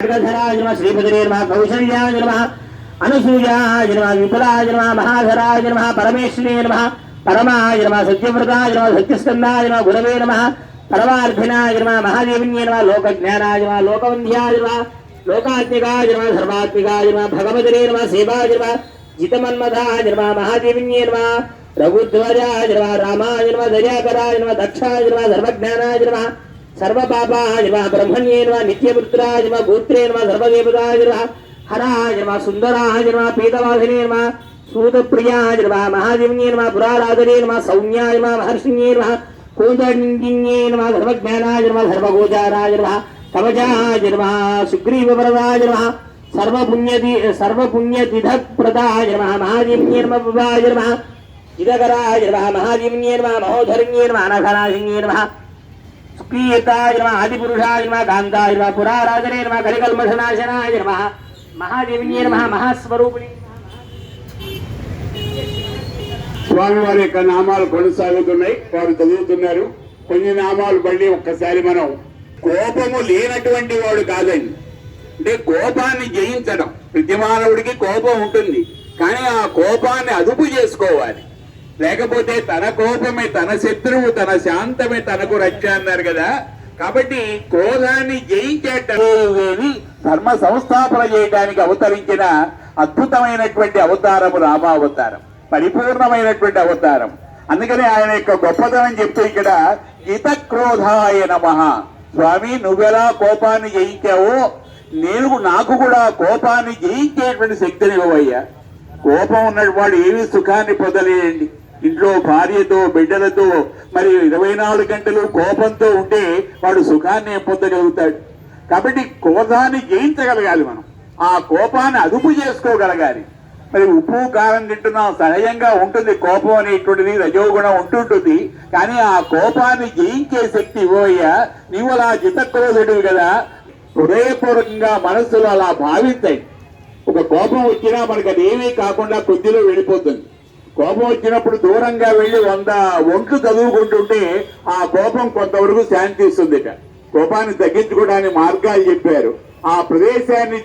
ఖడ్గధరాయ నమ శ్రీపతిరే నమ కౌశల్యాయ నమ అనసూయాయ నమ విపులాయ నమ మహాధరాయ నమ పరమేశ్వరే నమ పరమాయ నమ సత్యవ్రతాయ నమ సత్యస్కందాయ నమ గురవే నమ పరమార్థినాయ నమ మహాదేవిన్యే నమ లోకజ్ఞానాయ నమ లోకవంధ్యాయ నమ లోకాత్మికాయ నమ సర్వాత్మికాయ నమ భగవతిరే నమ సేవాయ నమ జితమన్మథాయ నమ మహాదేవిన్యే నమ రఘుధ్వజాయ నమ రామాయ నమ దయాకరాయ నమ దక్షాయ నమ సర్వజ్ఞానాయ నమ సర్వపాపాయ నమ బ్రహ్మణ్యే నమ నిత్యపుత్రాయ నమ గోత్రే నమ సర్వదేవతాయ నమ హరాయ నమ సుందరాయ నమ పీతవాసినే నమ సూతప్రియాయ నమ మహాదేవ్యే నమ పురారాధనే నమ సౌమ్యాయ నమ మహర్షిణ్యే నమ కోదండిన్యే నమ సర్వజ్ఞానాయ నమ సర్వగోచారాయ నమ కవచాయ నమ సుగ్రీవవరదాయ నమ సర్వపుణ్యతి సర్వపుణ్యతిథ ప్రదాయ నమ మహాదేవ్యే నమ బాయ నమ ఇదకరాయ నమ మహాదేవ్యే నమ మహోధర్యే నమ అనఘనాశిన్యే నమ ఆది నమ ఆదిపురుషాయ నమ కాంతాయ నమ పురారాజనే నమ కలికల్మషనాశనాయ నమ మహాదేవిన్యే నమ మహాస్వరూపిణి స్వామి వారి యొక్క నామాలు కొనసాగుతున్నాయి వారు చదువుతున్నారు. కొన్ని నామాలు మళ్ళీ ఒక్కసారి మనం కోపము లేనటువంటి వాడు కాదండి. అంటే కోపాన్ని జయించడం. ప్రతి మానవుడికి కోపం ఉంటుంది. కానీ ఆ కోపాన్ని అదుపు చేసుకోవాలి. లేకపోతే తన కోపమే తన శత్రువు తన శాంతమే తనకు రక్ష అన్నారు కదా. కాబట్టి క్రోధాన్ని జయించేటేవి ధర్మ సంస్థాపన చేయడానికి అవతరించిన అద్భుతమైనటువంటి అవతారము రామావతారం పరిపూర్ణమైనటువంటి అవతారం. అందుకని ఆయన యొక్క గొప్పతనం చెప్తూ ఇక్కడ జిత క్రోధాయ నమ. స్వామి నువ్వెలా కోపాన్ని జయించావో నేను నాకు కూడా కోపాన్ని జయించేటువంటి శక్తిని ఇవ్వయ్యా కోపం ఉన్నవాడు ఏమీ సుఖాన్ని పొందలేయండి ఇంట్లో భార్యతో బిడ్డలతో మరి ఇరవై నాలుగు గంటలు కోపంతో ఉంటే వాడు సుఖాన్ని పొందగలుగుతాడు. కాబట్టి కోపాన్ని జయించగలగాలి మనం. ఆ కోపాన్ని అదుపు చేసుకోగలగాలి. మరి ఉప్పు కారం తింటున్నాం సహజంగా ఉంటుంది కోపం అనేటువంటిది రజోగుణం ఉంటుంటుంది. కానీ ఆ కోపాన్ని జయించే శక్తి ఇవ్వయ్యా నీవు అలా జితక్రోధుడివి కదా. హృదయపూర్వకంగా మనస్సులో అలా భావించాయి ఒక కోపం వచ్చినా మనకి అదేమీ కాకుండా కొద్దిలో వెళ్ళిపోతుంది. కోపం వచ్చినప్పుడు దూరంగా వెళ్ళి వంద ఒంట్లు చదువుకుంటుంటే ఆ కోపం కొంతవరకు శాంతిస్తుంది కోపాన్ని తగ్గించుకోవడానికి మార్గాలు చెప్పారు. ఆ ప్రదేశాన్ని